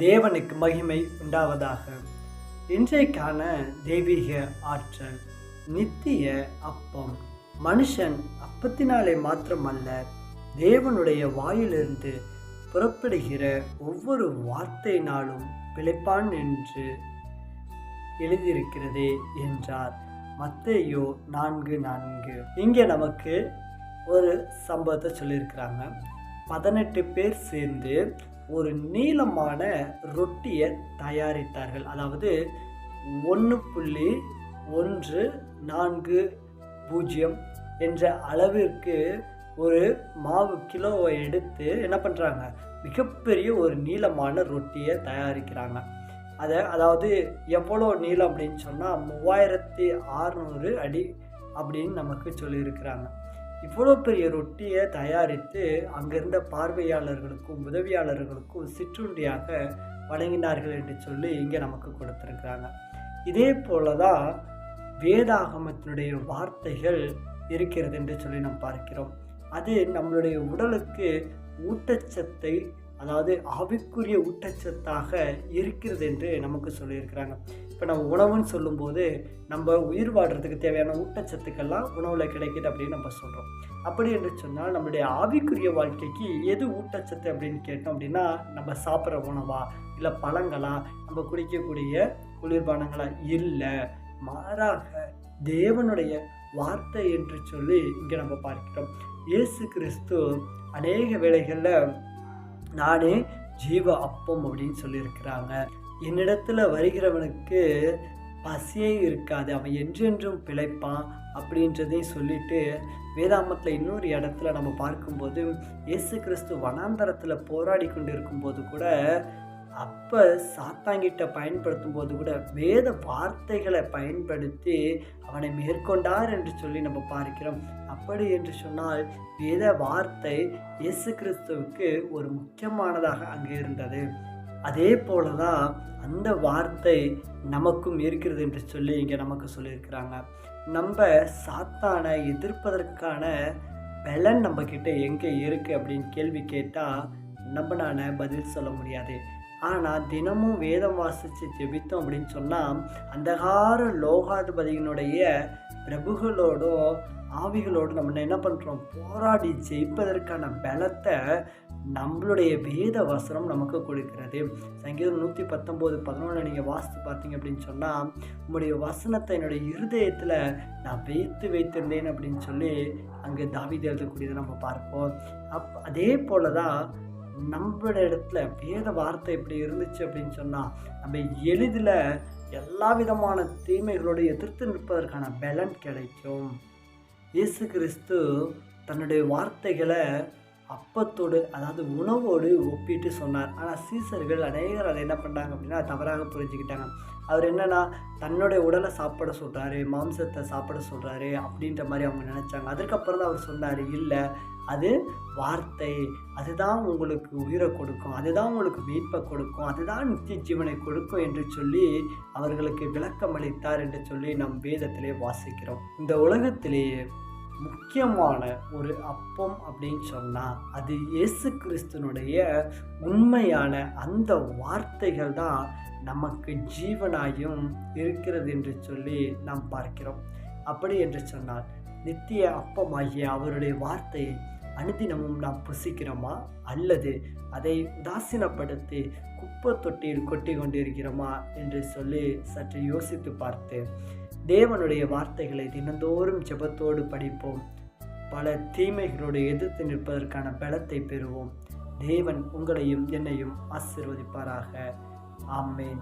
தேவனுக்கு மகிமை உண்டாவதாக. இன்றைக்கான தெய்வீக ஆற்றல் நித்திய அப்பம். மனுஷன் அப்பத்தினாலே மாத்திரமல்ல தேவனுடைய வாயிலிருந்து புறப்படுகிற ஒவ்வொரு வார்த்தையினாலும் பிழைப்பான் என்று எழுதியிருக்கிறதே என்றார். மத்தையோ நான்கு நான்கு. இங்கே நமக்கு ஒரு சம்பவத்தை சொல்லியிருக்கிறாங்க. பதினெட்டு பேர் சேர்ந்து ஒரு நீளமான ரொட்டியை தயாரித்தார்கள். அதாவது ஒன்று புள்ளி ஒன்று நான்கு பூஜ்ஜியம் என்ற அளவிற்கு ஒரு மாவு கிலோவை எடுத்து என்ன பண்ணுறாங்க மிகப்பெரிய ஒரு நீளமான ரொட்டியை தயாரிக்கிறாங்க. அதை அதாவது எவ்வளோ நீளம் அப்படின்னு சொன்னால் மூவாயிரத்தி ஆறுநூறு அடி அப்படின்னு நமக்கு சொல்லியிருக்கிறாங்க. இவ்வளோ பெரிய ரொட்டியை தயாரித்து அங்கிருந்த பார்வையாளர்களுக்கும் உதவியாளர்களுக்கும் சிற்றுண்டியாக வழங்கினார்கள் என்று சொல்லி இங்கே நமக்கு கொடுத்துருக்குறாங்க. இதே போல தான் வேதாகமத்தினுடைய வார்த்தைகள் இருக்கிறது என்று சொல்லி நாம் பார்க்கிறோம். அது நம்மளுடைய உடலுக்கு ஊட்டச்சத்தை அதாவது ஆவிக்குரிய ஊட்டச்சத்தாக இருக்கிறது என்று நமக்கு சொல்லியிருக்கிறாங்க. இப்போ நம்ம உணவுன்னு சொல்லும்போது நம்ம உயிர் வாழ்கிறதுக்கு தேவையான ஊட்டச்சத்துக்கெல்லாம் உணவில் கிடைக்குது அப்படின்னு நம்ம சொல்கிறோம் அப்படி என்று சொன்னால் நம்மளுடைய ஆவிக்குரிய வாழ்க்கைக்கு எது ஊட்டச்சத்து அப்படின்னு கேட்டோம் அப்படின்னா நம்ம சாப்பிட்ற உணவா? இல்லை பழங்களா? நம்ம குடிக்கக்கூடிய குளிர்பானங்களா? இல்லை. மாறாக தேவனுடைய வார்த்தை என்று சொல்லி இங்கே நம்ம பார்க்கிறோம். இயேசு கிறிஸ்து அநேக வேளைகளில் நானே ஜீவ அப்பம் அப்படின்னு சொல்லியிருக்கிறாங்க. என்னிடத்துல வருகிறவனுக்கு பசியே இருக்காது. அவன் என்றென்றும் பிழைப்பான் அப்படின்றதையும் சொல்லிட்டு வேதாமத்தில் இன்னொரு இடத்துல நம்ம பார்க்கும்போது இயேசு கிறிஸ்து வனாந்தரத்தில் போராடி கொண்டு இருக்கும்போது கூட அப்போ சாத்தாங்கிட்ட பயன்படுத்தும் போது கூட வேத வார்த்தைகளை பயன்படுத்தி அவனை மேற்கொண்டார் என்று சொல்லி நம்ம பார்க்கிறோம். அப்படி என்று சொன்னால் வேத வார்த்தை இயேசு கிறிஸ்துவுக்கு ஒரு முக்கியமானதாக அங்கே இருந்தது. அதே போல தான் அந்த வார்த்தை நமக்கும் இருக்கிறது என்று சொல்லி இங்கே நமக்கு சொல்லியிருக்கிறாங்க. நம்ம சாத்தானை எதிர்ப்பதற்கான பலன் நம்மக்கிட்ட எங்கே இருக்குது அப்படின்னு கேள்வி கேட்டால் நம்மளால பதில் சொல்ல முடியாது. ஆனால் தினமும் வேதம் வாசித்து ஜெபித்தோம் அப்படின்னு சொன்னால் அந்தகார லோகாதிபதியினுடைய பிரபுகளோடும் ஆவிகளோடு நம்ம என்ன பண்ணுறோம் போராடி ஜெயிப்பதற்கான பலத்தை நம்மளுடைய வேத வசனம் நமக்கு கொடுக்கிறது. சங்கீதம் நூற்றி பத்தொம்போது பதினொன்று நீங்கள் வாசித்து பார்த்தீங்க அப்படின்னு சொன்னால் உங்களுடைய வசனத்தை என்னுடைய இருதயத்தில் நான் வைத்து வைத்திருந்தேன் அப்படின்னு சொல்லி அங்கே தாவித எழுதக்கூடியதை நம்ம பார்ப்போம். அப் அதே போல தான் நம்மளோட இடத்துல வேத வார்த்தை இப்படி இருந்துச்சு அப்படின்னு சொன்னால் நம்ம எளிதில் எல்லா விதமான தீமைகளோடு எதிர்த்து நிற்பதற்கான பலன் கிடைக்கும். இயேசு கிறிஸ்து தன்னுடைய வார்த்தைகளை அப்பத்தோடு அதாவது உணவோடு ஒப்பிட்டு சொன்னார். ஆனால் சீசர்கள் அநேகர் அதை என்ன பண்ணாங்க அப்படின்னா தவறாக புரிஞ்சுக்கிட்டாங்க. அவர் என்னென்னா தன்னுடைய உடலை சாப்பிட சொல்கிறாரு மாம்சத்தை சாப்பிட சொல்கிறாரு அப்படின்ற மாதிரி அவங்க நினச்சாங்க. அதுக்கப்புறம் தான் அவர் சொன்னார் இல்லை அது வார்த்தை. அதுதான் உங்களுக்கு உயிரை கொடுக்கும். அதுதான் உங்களுக்கு மீட்பை கொடுக்கும். அதுதான் நித்திய ஜீவனை கொடுக்கும் என்று சொல்லி அவர்களுக்கு விளக்கம் அளித்தார் என்று சொல்லி நம் வேதத்திலே வாசிக்கிறோம். இந்த உலகத்திலேயே முக்கியமான ஒரு அப்பம் அப்படின்னு சொன்னால் அது இயேசு கிறிஸ்துனுடைய உண்மையான அந்த வார்த்தைகள் தான் நமக்கு ஜீவனாயும் இருக்கிறது என்று சொல்லி நாம் பார்க்கிறோம். அப்படி என்று சொன்னால் நித்திய அப்பமாகிய அவருடைய வார்த்தையை அனுதினமும் நாம் புசிக்கிறோமா? அல்லது அதை உதாசீனப்படுத்தி குப்பை தொட்டியில் கொட்டி கொண்டிருக்கிறோமா என்று சொல்லி சற்று யோசித்து பார்த்து தேவனுடைய வார்த்தைகளை தினந்தோறும் ஜெபத்தோடு படிப்போம். பல தீமைகளோடு எதிர்த்து நிற்பதற்கான பலத்தை பெறுவோம். தேவன் உங்களையும் என்னையும் ஆசிர்வதிப்பாராக. ஆமேன்.